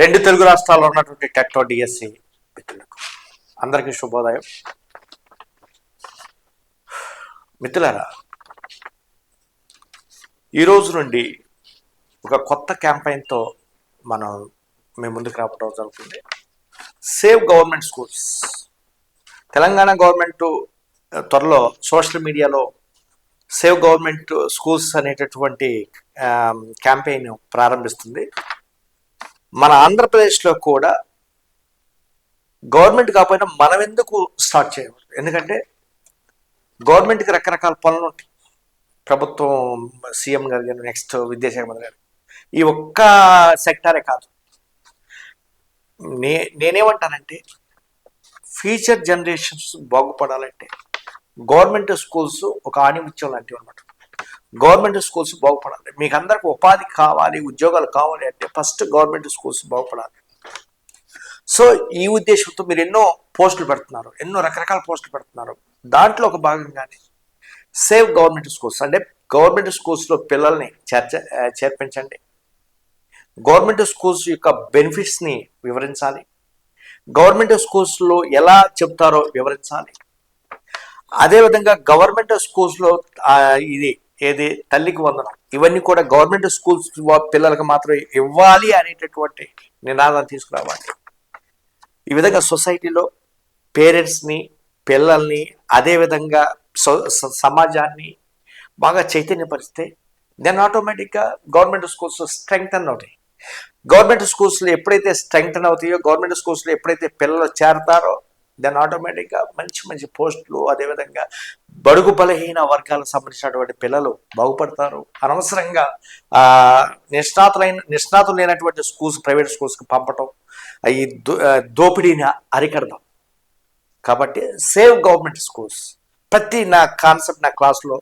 రెండు తెలుగు రాష్ట్రాల్లో ఉన్నటువంటి టెక్టో డిఎస్సి మిత్రులకు. అందరికీ శుభోదయం. మిత్రులారా ఈ రోజు నుండి ఒక కొత్త క్యాంపెయిన్తో మనం మేము ముందుకు రావడం జరుగుతుంది. Save government schools. Telangana government త్వరలో సోషల్ మీడియాలో సేవ్ గవర్నమెంట్ స్కూల్స్ అనేటటువంటి క్యాంపెయిన్ ప్రారంభిస్తుంది. మన ఆంధ్రప్రదేశ్లో కూడా గవర్నమెంట్ కాకపోయినా మనం ఎందుకు స్టార్ట్ చేయకూడదు? ఎందుకంటే గవర్నమెంట్కి రకరకాల పనులు ఉంటాయి. ప్రభుత్వం సీఎం గారు కానీ నెక్స్ట్ విద్యాశాఖ మంత్రి గారు. ఈ ఒక్క సెక్టారే కాదు. నే నేనేమంటానంటే ఫ్యూచర్ జనరేషన్స్ బాగుపడాలంటే గవర్నమెంట్ స్కూల్స్ ఒక ఆణిముత్యం లాంటివి అనమాట గవర్నమెంట్ స్కూల్స్ బాగుపడాలి. మీకు అందరికి ఉపాధి కావాలి ఉద్యోగాలు కావాలి అంటే ఫస్ట్ గవర్నమెంట్ స్కూల్స్ బాగుపడాలి. సో ఈ ఉద్దేశంతో మీరు ఎన్నో పోస్టులు పెడుతున్నారు ఎన్నో రకరకాల పోస్టులు పెడుతున్నారు. దాంట్లో ఒక భాగంగానే సేవ్ గవర్నమెంట్ స్కూల్స్. అంటే గవర్నమెంట్ స్కూల్స్లో పిల్లల్ని చేర్చ చేర్పించండి. గవర్నమెంట్ స్కూల్స్ యొక్క బెనిఫిట్స్ని వివరించాలి. గవర్నమెంట్ స్కూల్స్లో ఎలా చెప్తారో వివరించాలి. అదేవిధంగా గవర్నమెంట్ స్కూల్స్లో ఇది ఏది? తల్లికి వందనం. ఇవన్నీ కూడా గవర్నమెంట్ స్కూల్స్ పిల్లలకు మాత్రం ఇవ్వాలి అనేటటువంటి నినాదం తీసుకురావాలి. ఈ విధంగా సొసైటీలో పేరెంట్స్ని పిల్లల్ని అదేవిధంగా సో- సమాజాన్ని బాగా చైతన్యపరిస్తే దెన్ ఆటోమేటిక్గా గవర్నమెంట్ స్కూల్స్ స్ట్రెంగ్తన్ అవుతాయి. గవర్నమెంట్ స్కూల్స్లో ఎప్పుడైతే స్ట్రెంగ్తన్ అవుతాయో గవర్నమెంట్ స్కూల్స్లో ఎప్పుడైతే పిల్లలు చేరతారో దాన్ని ఆటోమేటిక్గా మంచి మంచి పోస్టులు అదేవిధంగా బడుగు బలహీన వర్గాలకు సంబంధించినటువంటి పిల్లలు బాగుపడతారు. అనవసరంగా నిష్ణాతులైన నిష్ణాతులు లేనటువంటి స్కూల్స్ ప్రైవేట్ స్కూల్స్కి పంపటం ఈ దో- దోపిడీని అరికడదాం కాబట్టి సేవ్ గవర్నమెంట్ స్కూల్స్ ప్రతి నా కాన్సెప్ట్ నా క్లాస్లో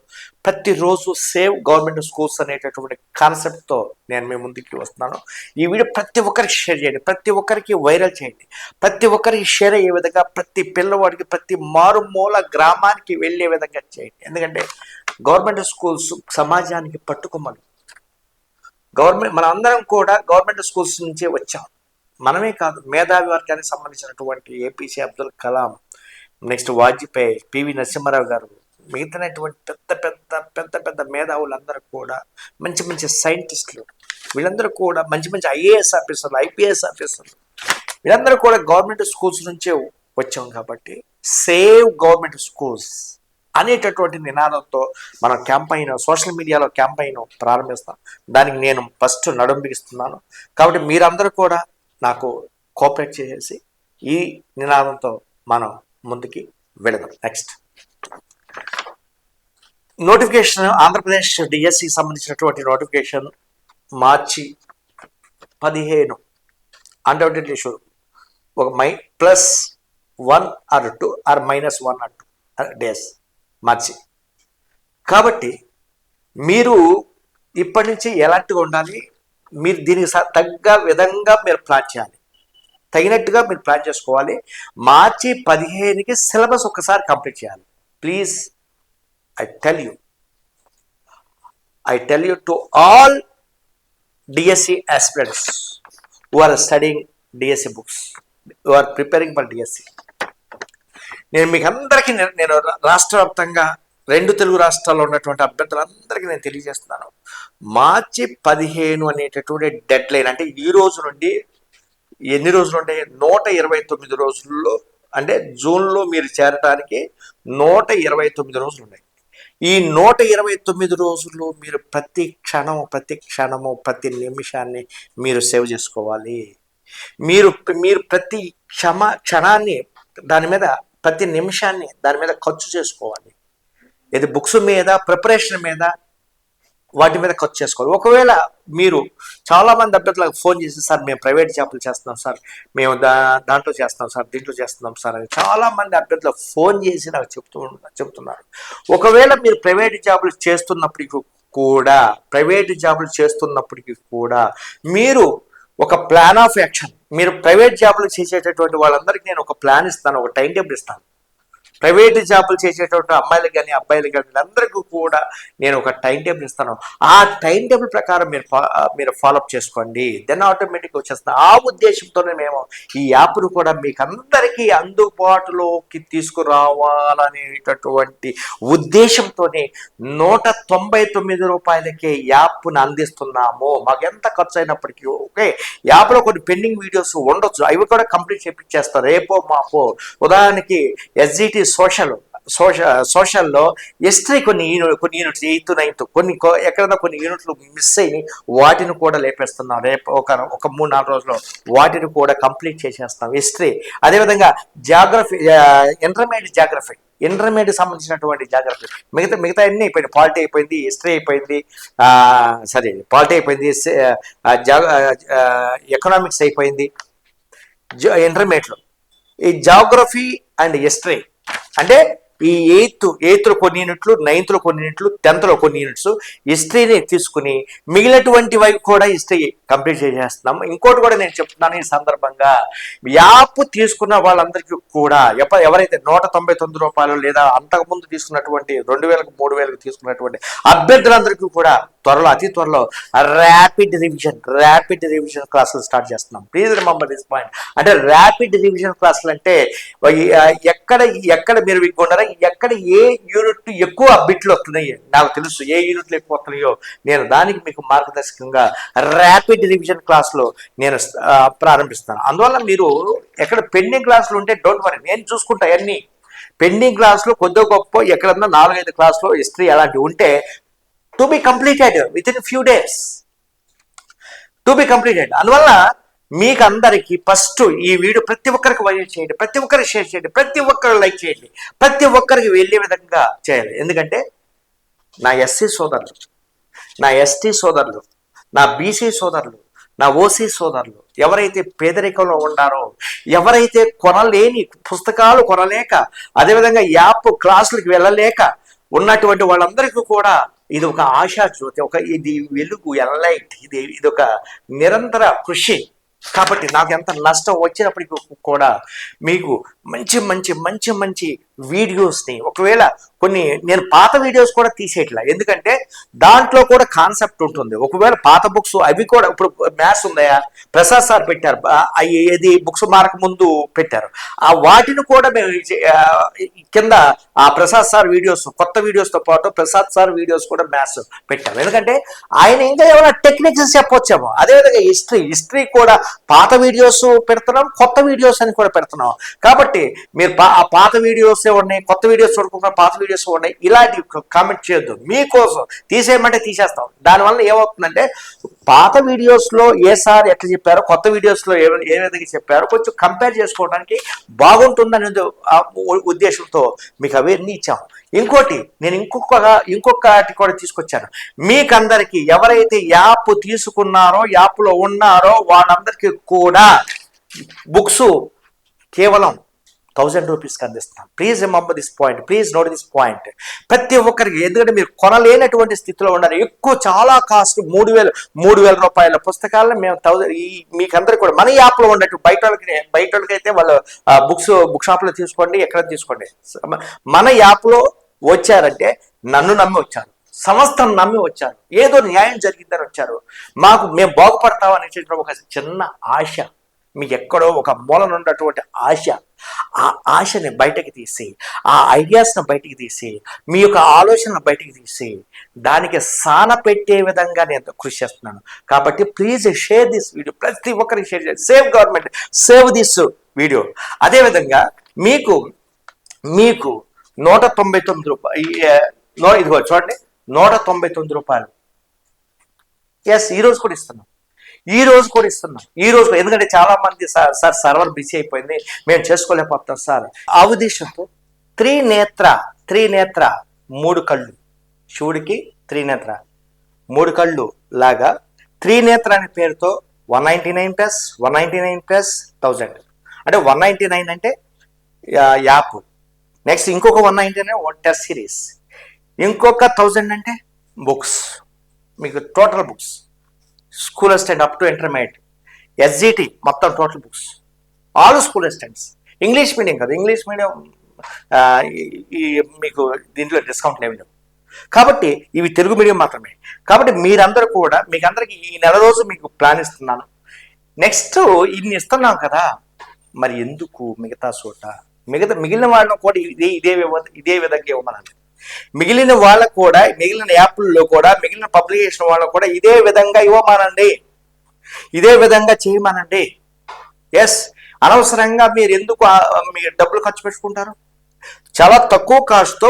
ప్రతిరోజు సేవ్ గవర్నమెంట్ స్కూల్స్ అనేటటువంటి కాన్సెప్ట్తో నేను మీ ముందుకి వస్తున్నాను. ఈ వీడియో ప్రతి ఒక్కరికి షేర్ చేయండి. ప్రతి ఒక్కరికి వైరల్ చేయండి. ప్రతి ఒక్కరికి షేర్ అయ్యే విధంగా ప్రతి పిల్లవాడికి ప్రతి మారుమూల గ్రామానికి వెళ్ళే విధంగా చేయండి. ఎందుకంటే గవర్నమెంట్ స్కూల్స్ సమాజానికి పట్టుకోమని గవర్నమెంట్ మన అందరం కూడా గవర్నమెంట్ స్కూల్స్ నుంచే వచ్చాం. మనమే కాదు మేధావి వర్గానికి సంబంధించినటువంటి ఏపీసీ అబ్దుల్ కలాం నెక్స్ట్ వాజ్పేయి పివి నరసింహారావు గారు. మిగతానటువంటి పెద్ద పెద్ద పెద్ద పెద్ద మేధావులందరూ కూడా మంచి మంచి సైంటిస్టులు. వీళ్ళందరూ కూడా మంచి మంచి ఐఏఎస్ ఆఫీసర్లు ఐపీఎస్ ఆఫీసర్లు. వీళ్ళందరూ కూడా గవర్నమెంట్ స్కూల్స్ నుంచే వచ్చాం కాబట్టి సేవ్ గవర్నమెంట్ స్కూల్స్ అనేటటువంటి నినాదంతో మనం క్యాంపైన్ సోషల్ మీడియాలో క్యాంపైన్ ప్రారంభిస్తాం. దానికి నేను ఫస్ట్ నడుంబిస్తున్నాను కాబట్టి మీరందరూ కూడా నాకు కోఆపరేట్ చేసేసి ఈ నినాదంతో మనం ముందుకి వెళదాం. నెక్స్ట్ నోటిఫికేషన్ ఆంధ్రప్రదేశ్ డిఎస్సి సంబంధించినటువంటి నోటిఫికేషన్ మార్చి పదిహేను. అన్డౌటెడ్లీ షూర్ ఒక my plus one or two or minus one or two days March. కాబట్టి మీరు ఇప్పటి నుంచి ఎలాంటిగా ఉండాలి. మీరు దీనికి స- తగ్గ విధంగా మీరు ప్లాన్ చేయాలి. తగినట్టుగా మీరు ప్లాన్ చేసుకోవాలి. మార్చి పదిహేనుకి సిలబస్ ఒకసారి కంప్లీట్ చేయాలి. Please I tell you I tell you to all DSC aspirants who are studying DSC books you are preparing for DSC నేను మీకు అందరికీ నేను నేను రాష్ట్ర వ్యాప్తంగా రెండు తెలుగు రాష్ట్రాల్లో ఉన్నటువంటి అభ్యర్థులందరికీ నేను తెలియజేస్తున్నాను. మార్చి పదిహేను అనేటటువంటి డెడ్ లైన్ అంటే ఈ రోజు నుండి ఎన్ని రోజులు ఉంటాయి నూట ఇరవై తొమ్మిది రోజుల్లో అంటే జూన్లో మీరు చేరడానికి నూట ఇరవై తొమ్మిది రోజులు ఉన్నాయి ఈ నూట ఇరవై తొమ్మిది రోజుల్లో మీరు ప్రతి క్షణం ప్రతి క్షణము ప్రతి నిమిషాన్ని మీరు సేవ్ చేసుకోవాలి. మీరు మీరు ప్రతి క్షమ క్షణాన్ని దాని మీద ప్రతి నిమిషాన్ని దాని మీద ఖర్చు చేసుకోవాలి. ఇది బుక్స్ మీద ప్రిపరేషన్ మీద వాటి మీద ఖర్చు చేసుకోవాలి. ఒకవేళ మీరు చాలామంది అభ్యర్థులకు ఫోన్ చేసి సార్ మేము ప్రైవేట్ జాబులు చేస్తున్నాం సార్. మేము దా దాంట్లో చేస్తున్నాం సార్. దీంట్లో చేస్తున్నాం సార్ అని చాలా మంది ఫోన్ చేసి నాకు చెప్తూ చెప్తున్నారు. ఒకవేళ మీరు ప్రైవేట్ జాబులు చేస్తున్నప్పటికీ కూడా ప్రైవేట్ జాబులు చేస్తున్నప్పటికీ కూడా మీరు ఒక ప్లాన్ ఆఫ్ యాక్షన్ మీరు ప్రైవేట్ జాబులు చేసేటటువంటి వాళ్ళందరికీ నేను ఒక ప్లాన్ ఇస్తాను ఒక టైం టేబుల్ ఇస్తాను. ప్రైవేట్ జాబులు చేసేటువంటి అమ్మాయిలు కానీ అబ్బాయిలు కానీ అందరికీ కూడా నేను ఒక టైం టేబుల్ ఇస్తాను. ఆ టైం టేబుల్ ప్రకారం మీరు ఫా- మీరు ఫాలోఅప్ చేసుకోండి. దెన్ ఆటోమేటిక్గా వచ్చేస్తాను ఆ ఉద్దేశంతోనే మేము ఈ యాప్ను కూడా మీకు అందరికీ అందుబాటులోకి తీసుకురావాలనేటటువంటి ఉద్దేశంతోనే నూట తొంభై తొమ్మిది రూపాయలకే యాప్ను అందిస్తున్నాము. మాకు ఎంత ఖర్చు అయినప్పటికీ ఓకే? యాప్లో కొన్ని పెండింగ్ వీడియోస్ ఉండొచ్చు. అవి కూడా కంప్లీట్ చేపించేస్తారు రేపో మాపో. ఉదాహరణకి ఎస్జిటి సోషల్ సోషల్ సోషల్లో హిస్టరీ కొన్ని కొన్ని యూనిట్స్ ఎయిత్ నైన్త్ కొన్ని ఎక్కడైనా కొన్ని యూనిట్లు మిస్ అయ్యి వాటిని కూడా లేపేస్తున్నాం. రేపు ఒక ఒక మూడు నాలుగు రోజుల్లో వాటిని కూడా కంప్లీట్ చేసేస్తాం హిస్టరీ అదేవిధంగా జాగ్రఫీ ఇంటర్మీడియట్ జాగ్రఫీ. ఇంటర్మీడియట్ సంబంధించినటువంటి జాగ్రఫీ. మిగతా మిగతా అన్ని అయిపోయింది పాలిటీ అయిపోయింది హిస్టరీ అయిపోయింది సరే పాలిటీ అయిపోయింది ఎకనామిక్స్ అయిపోయింది. ఇంటర్మీడియట్లో. ఈ జాగ్రఫీ అండ్ హిస్టరీ అంటే ఈ ఎయిత్ ఎయిత్లో కొన్ని యూనిట్లు నైన్త్లో కొన్ని యూనిట్లు టెన్త్లో కొన్ని యూనిట్స్ హిస్టరీని తీసుకుని మిగిలినటువంటి వైపు కూడా హిస్టరీ కంప్లీట్ చేసేస్తున్నాం. ఇంకోటి కూడా నేను చెప్తున్నాను ఈ సందర్భంగా యాప్ తీసుకున్న వాళ్ళందరికీ కూడా ఎప్ప ఎవరైతే నూట తొంభై తొమ్మిది రూపాయలు లేదా అంతకుముందు తీసుకున్నటువంటి రెండు వేలకు మూడు వేలకు తీసుకున్నటువంటి అభ్యర్థులందరికీ కూడా త్వరలో అతి త్వరలో ర్యాపిడ్ రివిజన్ ర్యాపిడ్ రివిజన్ క్లాసులు స్టార్ట్ చేస్తున్నాం. ప్లీజ్ రిమంబర్ దిస్ పాయింట్ అంటే ర్యాపిడ్ రివిజన్ క్లాసులు అంటే ఎక్కడ ఎక్కడ మీరు వీక్ ఎక్కడ ఏ యూనిట్ ఎక్కువ బిట్లు వస్తున్నాయి నాకు తెలుసు ఏ యూనిట్లు ఎక్కువ వస్తున్నాయో నేను దానికి మీకు మార్గదర్శకంగా ర్యాపిడ్ రివిజన్ క్లాస్లో నేను ప్రారంభిస్తాను. అందువల్ల మీరు ఎక్కడ పెండింగ్ క్లాసులు ఉంటే డోంట్ వరీ నేను చూసుకుంటా అన్ని పెండింగ్ క్లాసులో కొద్ది గొప్ప ఎక్కడన్నా నాలుగైదు క్లాసులో హిస్టరీ అలాంటివి ఉంటే to be completed within few days to be completed అందువల్ల మీకు అందరికీ ఫస్ట్ ఈ వీడియో ప్రతి ఒక్కరికి వైరల్ చేయండి. ప్రతి ఒక్కరికి షేర్ చేయండి. ప్రతి ఒక్కరు లైక్ చేయండి. ప్రతి ఒక్కరికి వెళ్ళే విధంగా చేయాలి. ఎందుకంటే నా ఎస్సీ సోదరులు నా ఎస్టీ సోదరులు నా బీసీ సోదరులు నా ఓసీ సోదరులు ఎవరైతే పేదరికంలో ఉన్నారో ఎవరైతే కొనలేని పుస్తకాలు కొనలేక అదేవిధంగా యాప్ క్లాసులకు వెళ్ళలేక ఉన్నటువంటి వాళ్ళందరికీ కూడా ఇది ఒక ఆశా జ్యోతి ఒక ఇది వెలుగు ఎల్లైట్ ఇది ఇది ఒక నిరంతర కృషి. కాబట్టి నాకు ఎంత నష్టం వచ్చినప్పటికీ కూడా మీకు మంచి మంచి మంచి మంచి వీడియోస్ని ఒకవేళ కొన్ని నేను పాత వీడియోస్ కూడా తీసేయట్లా. ఎందుకంటే దాంట్లో కూడా కాన్సెప్ట్ ఉంటుంది. ఒకవేళ పాత బుక్స్ అవి కూడా ఇప్పుడు మ్యాథ్స్ ఉందయా? ప్రసాద్ సార్ పెట్టారు. అవి ఏది? బుక్స్ మారక ముందు పెట్టారు. ఆ వాటిని కూడా మేము కింద ఆ ప్రసాద్ సార్ వీడియోస్ కొత్త వీడియోస్తో పాటు ప్రసాద్ సార్ వీడియోస్ కూడా మ్యాథ్స్ పెట్టాము ఎందుకంటే ఆయన ఇంకా ఏమైనా టెక్నిక్స్ చెప్పొచ్చేమో. అదేవిధంగా హిస్టరీ హిస్టరీ కూడా పాత వీడియోస్ పెడుతున్నాం కొత్త వీడియోస్ అని కూడా పెడుతున్నాం. కాబట్టి మీరు పా- ఆ పాత వీడియోసే ఉన్నాయి కొత్త వీడియోస్ చూడకుండా పాత వీడియోస్ ఉన్నాయి ఇలాంటి కామెంట్ చేయొద్దు. మీకోసం తీసేయమంటే తీసేస్తాం. దానివల్ల ఏమవుతుందంటే పాత వీడియోస్లో ఏ సార్ ఎట్లా చెప్పారో కొత్త వీడియోస్లో ఏ ఏ విధంగా చెప్పారో కొంచెం కంపేర్ చేసుకోవడానికి బాగుంటుందని ఉద్దేశంతో మీకు అవన్నీ ఇచ్చాము. ఇంకోటి నేను ఇంకొక ఇంకొకటి కూడా తీసుకొచ్చాను. మీకందరికీ ఎవరైతే యాప్ తీసుకున్నారో యాప్లో ఉన్నారో వాళ్ళందరికీ కూడా బుక్స్ కేవలం థౌజండ్ రూపీస్కి అందిస్తాం please remember this point please note this point ప్రతి ఒక్కరికి ఎందుకంటే మీరు కొనలేనటువంటి స్థితిలో ఉన్నారు. ఎక్కువ చాలా కాస్ట్ మూడు వేలు మూడు వేల రూపాయల పుస్తకాలను మేము థౌజండ్ ఈ మీకందరికీ కూడా మన యాప్లో ఉన్నట్టు బయట వాళ్ళకి బయట వాళ్ళకైతే వాళ్ళు బుక్స్ బుక్ షాప్లో తీసుకోండి ఎక్కడ తీసుకోండి. మన యాప్లో వచ్చారంటే నన్ను నమ్మి వచ్చారు. సంస్థను నమ్మి వచ్చారు. ఏదో న్యాయం జరిగిందని వచ్చారు. మాకు మేము బాగుపడతాం అనేటువంటి ఒక చిన్న ఆశ. మీ ఎక్కడో ఒక మూలన ఉన్నటువంటి ఆశ ఆ ఆశని బయటకి తీసి ఆ ఐడియాస్ని బయటికి తీసి మీ యొక్క ఆలోచనను బయటికి తీసి దానికి సాన పెట్టే విధంగా నేను కృషి చేస్తున్నాను. కాబట్టి ప్లీజ్ షేర్ దిస్ వీడియో ప్రతి ఒక్కరికి షేర్ చేయండి. Save government save this video అదేవిధంగా మీకు మీకు నూట తొంభై తొమ్మిది రూపాయలు ఇదిగో చూడండి. నూట తొంభై తొమ్మిది రూపాయలు. ఎస్ ఈరోజు కూడా ఇస్తున్నాం. ఈ రోజు కూడా ఇస్తున్నాం. ఈ రోజు ఎందుకంటే చాలా మంది సార్ సార్ సర్వర్ బిజీ అయిపోయింది. మేము చేసుకోలేకపోతాం సార్. ఆ ఉద్దేశంతో త్రినేత్ర త్రినేత్ర మూడు కళ్ళు. శివుడికి త్రినేత్ర. మూడు కళ్ళు లాగా త్రినేత్ర అనే పేరుతో one ninety nine plus one ninety nine plus thousand. అంటే వన్ నైంటీ నైన్ అంటే యాప్. నెక్స్ట్ ఇంకొక one ninety nine one test series. ఇంకొక థౌజండ్ అంటే బుక్స్. మీకు total books. School assistant up to intermediate. SGT మొత్తం total books all school assistants English medium కదా. English medium ఈ- మీకు దీంట్లో డిస్కౌంట్ ఏమి లేవు. కాబట్టి ఇవి తెలుగు మీడియం మాత్రమే. కాబట్టి మీరందరూ కూడా మీకు అందరికీ ఈ నెల రోజు మీకు ప్లాన్ ఇస్తున్నాను. నెక్స్ట్ ఇన్ని ఇస్తున్నాం కదా. మరి ఎందుకు మిగతా చోట? మిగతా మిగిలిన వాళ్ళని కూడా ఇదే ఇదే ఇదే విధంగా ఇవ్వమని మిగిలిన వాళ్ళకు కూడా మిగిలిన యాప్లలో కూడా మిగిలిన పబ్లికేషన్ వాళ్ళకు కూడా ఇదే విధంగా ఇవ్వమానండి. ఇదే విధంగా చేయమనండి. ఎస్ అనవసరంగా మీరు ఎందుకు మీరు డబ్బులు ఖర్చు పెట్టుకుంటారు? చాలా తక్కువ కాస్ట్తో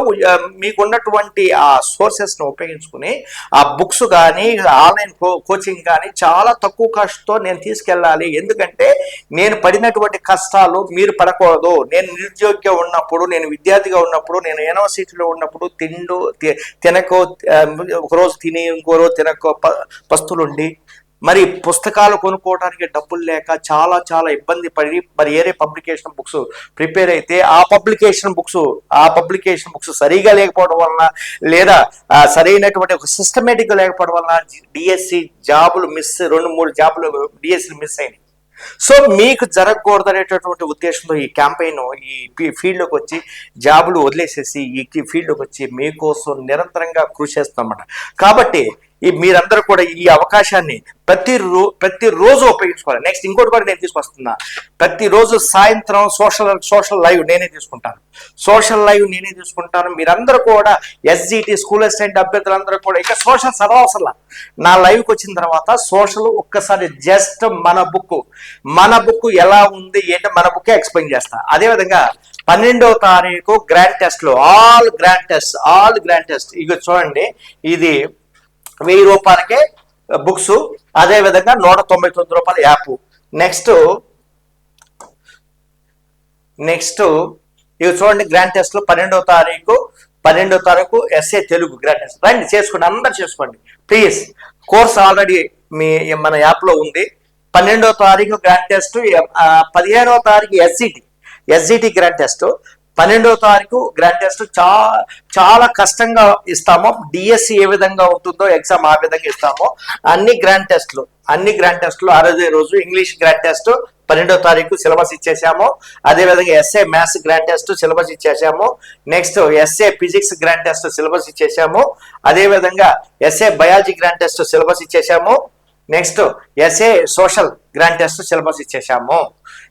మీకున్నటువంటి ఆ సోర్సెస్ను ఉపయోగించుకుని ఆ బుక్స్ కానీ ఆన్లైన్ కోచింగ్ కానీ చాలా తక్కువ కాస్ట్తో నేను తీసుకెళ్ళాలి. ఎందుకంటే నేను పడినటువంటి కష్టాలు మీరు పడకూడదు. నేను నిరుద్యోగిగా ఉన్నప్పుడు నేను విద్యార్థిగా ఉన్నప్పుడు నేను యూనివర్సిటీలో ఉన్నప్పుడు తిండు తి- తినకో ఒకరోజు తిని ఇంకో రోజు తినకో ప- పస్తులుండి మరి పుస్తకాలు కొనుక్కోవడానికి డబ్బులు లేక చాలా చాలా ఇబ్బంది పడి మరి ఏరే పబ్లికేషన్ బుక్స్ ప్రిపేర్ అయితే ఆ పబ్లికేషన్ బుక్స్ ఆ పబ్లికేషన్ బుక్స్ సరిగా లేకపోవడం వలన లేదా సరైనటువంటి ఒక సిస్టమేటిక్ లేకపోవడం వలన డిఎస్సి జాబులు మిస్ రెండు మూడు జాబులు డిఎస్సి మిస్ అయినాయి. సో మీకు జరగకూడదు అనేటటువంటి ఉద్దేశంతో ఈ క్యాంపెయిన్ ఈ ఫీల్డ్లోకి వచ్చి జాబులు వదిలేసేసి ఈ ఫీల్డ్లోకి వచ్చి మీకోసం నిరంతరంగా కృషి చేస్తామన్నమాట కాబట్టి ఈ మీరందరూ కూడా ఈ అవకాశాన్ని ప్రతి రో ప్రతిరోజు ఉపయోగించుకోవాలి. నెక్స్ట్ ఇంకోటి కూడా నేను తీసుకొస్తున్నా. ప్రతిరోజు సాయంత్రం సోషల్ సోషల్ లైవ్ నేనే తీసుకుంటాను. సోషల్ లైవ్ నేనే తీసుకుంటాను. మీరందరూ కూడా ఎస్జిటి స్కూల్ అసిస్టెంట్ అభ్యర్థులందరూ కూడా ఇంకా సోషల్ చదవసలా నా లైవ్కి వచ్చిన తర్వాత సోషల్ ఒక్కసారి జస్ట్ మన బుక్ మన బుక్ ఎలా ఉంది ఏంటో మన బుక్ ఎక్స్ప్లెయిన్ చేస్తా. అదేవిధంగా పన్నెండవ తారీఖు గ్రాండ్ టెస్ట్లో all grand test all grand test. ఇక చూడండి ఇది వెయ్యి రూపాయలకే బుక్స్ అదే విధంగా నూట తొంభై తొమ్మిది రూపాయల యాప్. నెక్స్ట్ నెక్స్ట్ ఇవి చూడండి గ్రాండ్ టెస్ట్లో తారీఖు పన్నెండో తారీఖు ఎస్ఏ తెలుగు గ్రాండ్ టెస్ట్ రండి చేసుకోండి అందరు చేసుకోండి. ప్లీజ్ కోర్స్ ఆల్రెడీ మీ మన యాప్లో ఉంది. పన్నెండో తారీఖు గ్రాండ్ టెస్ట్ పదిహేనో తారీఖు ఎస్సిటి ఎస్జిటి గ్రాండ్ టెస్ట్ పన్నెండవ తారీఖు గ్రాండ్ టెస్ట్ చా చాలా కష్టంగా ఇస్తామో. డిఎస్సి ఏ విధంగా ఉంటుందో ఎగ్జామ్ ఆ విధంగా ఇస్తామో. అన్ని గ్రాండ్ టెస్ట్లు అన్ని గ్రాండ్ టెస్ట్లు ఆ రోజు ఇంగ్లీష్ గ్రాండ్ టెస్ట్ పన్నెండో తారీఖు సిలబస్ ఇచ్చేసాము. అదేవిధంగా SA maths grand test syllabus ఇచ్చేసాము. Next SA physics grand test syllabus ఇచ్చేసాము. అదేవిధంగా SA biology grand test syllabus ఇచ్చేసాము. Next SA social grand test syllabus ఇచ్చేసాము.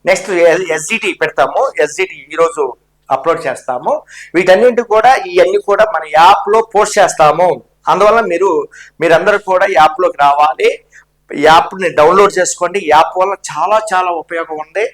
Next SGT పెడతాము. ఎస్జిటి ఈరోజు అప్లోడ్ చేస్తాము. వీటన్నింటి కూడా ఇవన్నీ కూడా మన యాప్లో పోస్ట్ చేస్తాము. అందువల్ల మీరు మీరందరూ కూడా యాప్లోకి రావాలి. యాప్ని డౌన్లోడ్ చేసుకోండి. యాప్ వల్ల చాలా చాలా ఉపయోగం ఉంది.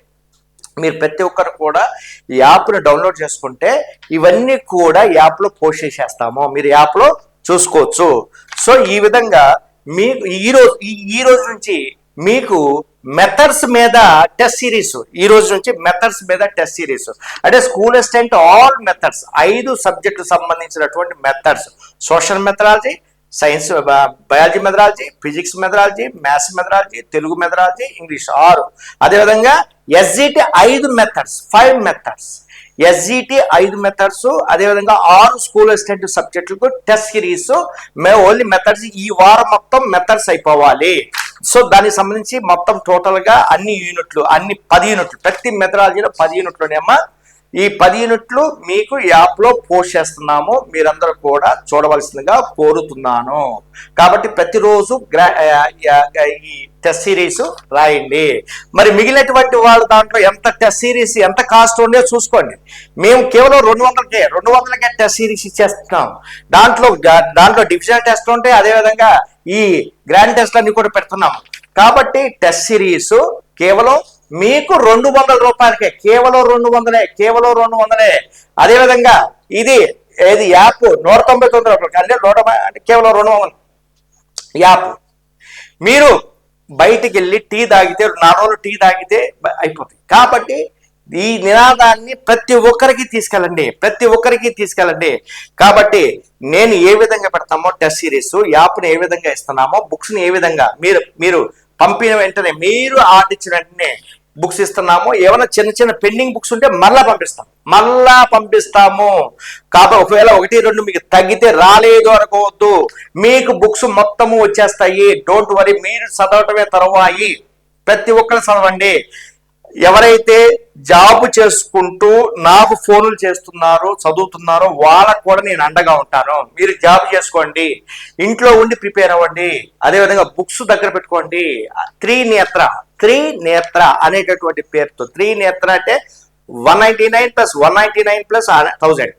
మీరు ప్రతి ఒక్కరు కూడా ఈ యాప్ను డౌన్లోడ్ చేసుకుంటే ఇవన్నీ కూడా యాప్లో పోస్ట్ చేసేస్తాము. మీరు యాప్లో చూసుకోవచ్చు. సో ఈ విధంగా మీకు ఈ రోజు ఈ- ఈ రోజు నుంచి మీకు మెథడ్స్ మీద టెస్ట్ సిరీస్ ఈ రోజు నుంచి మెథడ్స్ మీద టెస్ట్ సిరీస్ అంటే స్కూల్ అసిస్టెంట్ ఆల్ మెథడ్స్ ఐదు సబ్జెక్టు సంబంధించినటువంటి methods social methodology science biology methodology physics methodology maths methodology Telugu methodology English ఆరు. అదేవిధంగా ఎస్జిటి ఐదు మెథడ్స్ ఫైవ్ మెథడ్స్ ఎస్జిటి ఐదు మెథడ్స్ అదేవిధంగా ఆరు స్కూల్ అసిస్టెంట్ సబ్జెక్టులకు టెస్ట్ సిరీస్ మే ఓన్లీ మెథడ్స్ ఈ వారం మొత్తం మెథడ్స్ అయిపోవాలి. సో దానికి సంబంధించి మొత్తం టోటల్గా అన్ని యూనిట్లు అన్ని పది యూనిట్లు ప్రతి మెథడాలజీలో పది యూనిట్లునేమో ఈ పది యూనిట్లు మీకు యాప్లో పోస్ట్ చేస్తున్నాము. మీరందరూ కూడా చూడవలసిందిగా కోరుతున్నాను. కాబట్టి ప్రతిరోజు గ్రా ఈ టెస్ట్ సిరీస్ రాయండి. మరి మిగిలినటువంటి వాళ్ళు దాంట్లో ఎంత టెస్ట్ సిరీస్ ఎంత కాస్ట్ ఉందో చూసుకోండి. మేము కేవలం రెండు వందలకే రెండు వందలకే టెస్ట్ సిరీస్ ఇచ్చేస్తున్నాం. దాంట్లో దాంట్లో డివిజనల్ టెస్ట్ ఉంటాయి అదేవిధంగా ఈ గ్రాండ్ టెస్ట్ అన్ని కూడా పెడుతున్నాము కాబట్టి టెస్ట్ సిరీస్ కేవలం మీకు రెండు వందల రూపాయలకే కేవలం రెండు వందలే కేవలం రెండు వందలే. అదేవిధంగా ఇది ఏది? యాప్ నూట తొంభై తొమ్మిది రూపాయలు. అంటే నూట అంటే కేవలం రెండు వందలు. యాప్. మీరు బయటికి వెళ్ళి టీ తాగితే నాలుగు రోజులు టీ తాగితే అయిపోతుంది కాబట్టి ఈ నినాదాన్ని ప్రతి ఒక్కరికి తీసుకెళ్ళండి ప్రతి ఒక్కరికి తీసుకెళ్ళండి. కాబట్టి నేను ఏ విధంగా పెడతామో టెస్ట్ సిరీస్ యాప్ని ఏ విధంగా ఇస్తున్నామో బుక్స్ని ఏ విధంగా మీరు మీరు పంపిన వెంటనే మీరు ఆర్డర్ ఇచ్చిన వెంటనే బుక్స్ ఇస్తున్నాము. ఏమైనా చిన్న చిన్న పెండింగ్ బుక్స్ ఉంటే మళ్ళా పంపిస్తాం. మళ్ళా పంపిస్తాము. కాబట్టి ఒకవేళ ఒకటి రెండు మీకు తగ్గితే రాలేదు అనుకోవద్దు. మీకు బుక్స్ మొత్తము వచ్చేస్తాయి. డోంట్ వరీ మీరు చదవటమే తర్వాయి. ప్రతి ఒక్కరు చదవండి. ఎవరైతే జాబ్ చేసుకుంటూ నాకు ఫోన్లు చేస్తున్నారో చదువుతున్నారో వాళ్ళకు కూడా నేను అండగా ఉంటాను. మీరు జాబ్ చేసుకోండి. ఇంట్లో ఉండి ప్రిపేర్ అవ్వండి. అదేవిధంగా బుక్స్ దగ్గర పెట్టుకోండి. త్రినేత్ర త్రినేత్ర అనేటటువంటి పేరుతో. త్రినేత్ర అంటే one ninety nine plus one ninety nine plus thousand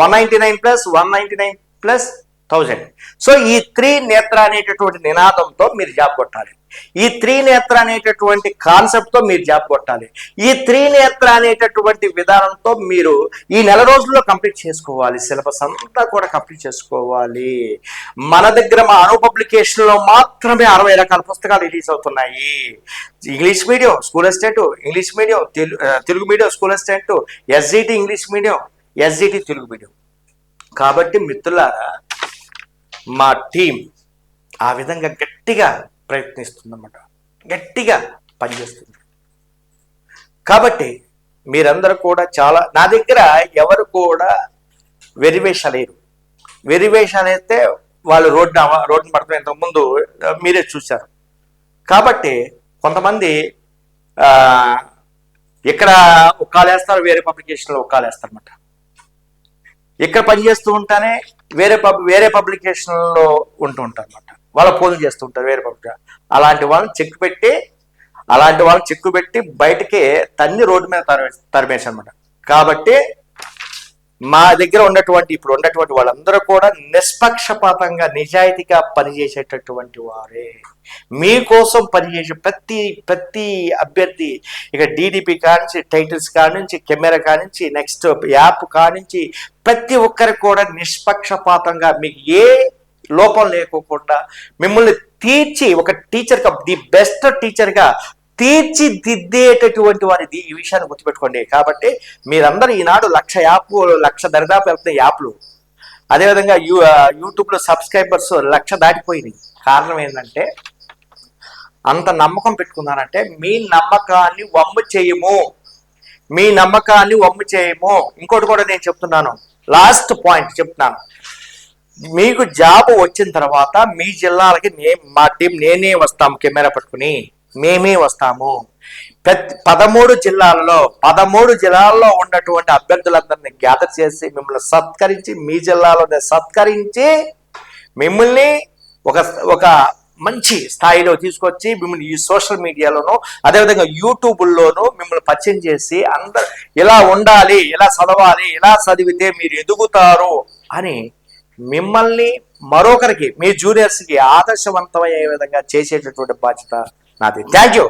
one ninety nine plus one ninety nine plus thousand so ఈ త్రీ నేత్ర అనేటటువంటి నినాదంతో మీరు జాబ్ కొట్టాలి. ఈ త్రినేత్ర అనేటటువంటి కాన్సెప్ట్తో మీరు జాబ్ కొట్టాలి. ఈ త్రినేత్ర అనేటటువంటి విధానంతో మీరు ఈ నెల రోజుల్లో కంప్లీట్ చేసుకోవాలి. సిలబస్ అంతా కూడా కంప్లీట్ చేసుకోవాలి. మన దగ్గర మా అను పబ్లికేషన్లో మాత్రమే అరవై రకాల పుస్తకాలు రిలీజ్ అవుతున్నాయి. English medium school assistant English medium Telugu medium school assistant SGT English medium SGT Telugu medium. కాబట్టి మిత్రులారా మా టీం ఆ విధంగా గట్టిగా ప్రయత్నిస్తుందన్నమాట. గట్టిగా పనిచేస్తుంది. కాబట్టి మీరందరూ కూడా చాలా నా దగ్గర ఎవరు కూడా వెరివేష లేరు. వెరివేష అయితే వాళ్ళు రోడ్డు అవ- పడతాం ఇంతకుముందు మీరే చూశారు. కాబట్టి కొంతమంది ఇక్కడ ఒక్కాలేస్తారు వేరే పబ్లికేషన్లో ఒక్కలేస్తారన్నమాట. ఇక్కడ పని చేస్తూ ఉంటానే వేరే పబ్ వేరే పబ్లికేషన్లో ఉంటూ ఉంటారనమాట వాళ్ళ ఫోన్లు చేస్తుంటారు వేరే పబ్లిక్ అలాంటి వాళ్ళని చెక్ పెట్టి అలాంటి వాళ్ళని చెక్కు పెట్టి బయటకి తన్ని రోడ్డు మీద తరిమే తరిమేసి అనమాట కాబట్టి మా దగ్గర ఉన్నటువంటి ఇప్పుడు ఉన్నటువంటి వాళ్ళందరూ కూడా నిష్పక్షపాతంగా నిజాయితీగా పనిచేసేటటువంటి వారే. మీకోసం పనిచేసే ప్రతి ప్రతి అభ్యర్థి ఇక డీడీపీ కానించి టైటిల్స్ కానించి కెమెరా కానించి నెక్స్ట్ యాప్ కానించి ప్రతి ఒక్కరికి కూడా నిష్పక్షపాతంగా మీకు ఏ లోపం లేకోకుండా మిమ్మల్ని తీర్చి ఒక టీచర్గా ది బెస్ట్ టీచర్గా తీర్చిదిద్దేటటువంటి వారిది ఈ విషయాన్ని గుర్తుపెట్టుకోండి. కాబట్టి మీరందరూ ఈనాడు లక్ష యాప్ లక్ష దరిదాపు వెళ్తున్న యాప్లు. అదేవిధంగా యూ యూట్యూబ్లో సబ్స్క్రైబర్స్ లక్ష దాటిపోయినాయి. కారణం ఏంటంటే అంత నమ్మకం పెట్టుకున్నారంటే మీ నమ్మకాన్ని వమ్ము చేయము. మీ నమ్మకాన్ని వమ్ము చేయము. ఇంకోటి కూడా నేను చెప్తున్నాను. లాస్ట్ పాయింట్ చెప్తున్నాను. మీకు జాబ్ వచ్చిన తర్వాత మీ జిల్లాలకి నే మా టీం నేనే వస్తాము కెమెరా పట్టుకుని. మేమే వస్తాము. పదమూడు జిల్లాలలో పదమూడు జిల్లాల్లో ఉన్నటువంటి అభ్యర్థులందరినీ గ్యాదర్ చేసి మిమ్మల్ని సత్కరించి మీ జిల్లాలోనే సత్కరించి మిమ్మల్ని ఒక ఒక మంచి స్థాయిలో తీసుకొచ్చి మిమ్మల్ని ఈ సోషల్ మీడియాలోనూ అదేవిధంగా యూట్యూబ్లోనూ మిమ్మల్ని పరిచయం చేసి అందరు ఇలా ఉండాలి ఇలా చదవాలి ఇలా చదివితే మీరు ఎదుగుతారు అని మిమ్మల్ని మరొకరికి మీ జూనియర్స్కి ఆదర్శవంతమయ్యే విధంగా చేసేటటువంటి బాధ్యత నాది. Thank you